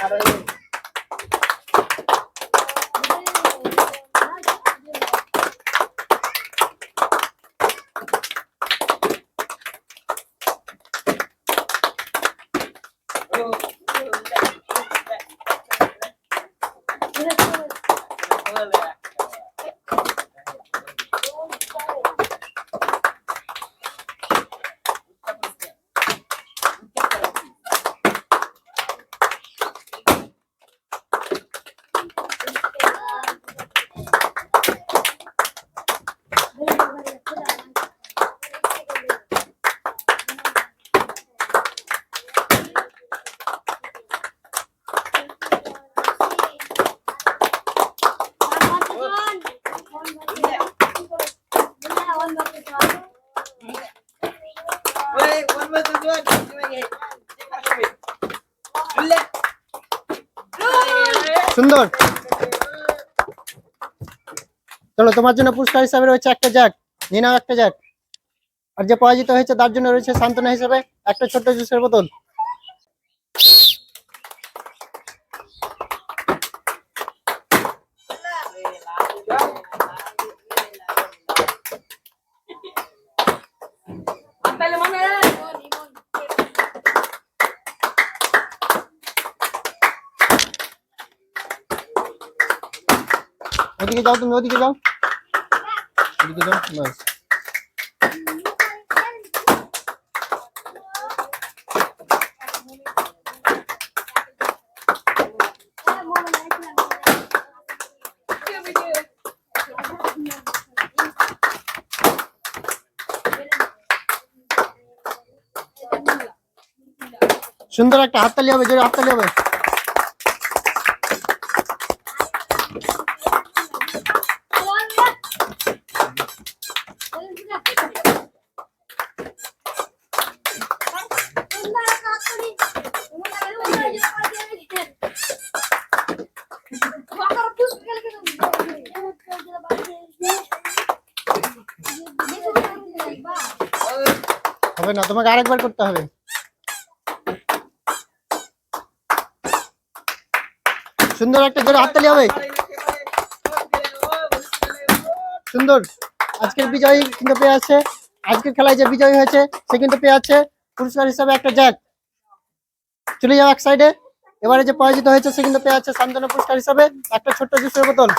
taruhin. Olha. সুন্দর। চলো, তোমার জন্য পুরস্কার হিসাবে রয়েছে একটা জ্যাক। নিয়ে একটা জ্যাক। আর যে পরাজিত হয়েছে, তার জন্য রয়েছে সান্ত্বনা হিসাবে একটা ছোট্ট জুসের বোতল। ওদিকে যাও তুমি ওদিকে যাও ওদিকে যাও ব্যাস সুন্দর একটা হাততালি হবে জোরে হাততালি হবে হবে না, তোমাকে আরেকবার করতে হবে। সুন্দর একটা জোরে হাততালি হবে। সুন্দর। আজকের বিজয়ী কিন্তু পেয়ে আছে। আজকের খেলায় যে বিজয়ী হয়েছে, সে কিন্তু পেয়ে আছে। পুরস্কার হিসাবে একটা জ্যাক। চলে যাও এক সাইডে এবারে যে পরাজিত হয়েছে, সে কিন্তু পেয়ে আছে সান্ত্বনা পুরস্কার হিসাবে একটা ছোট্ট জুসের বোতল।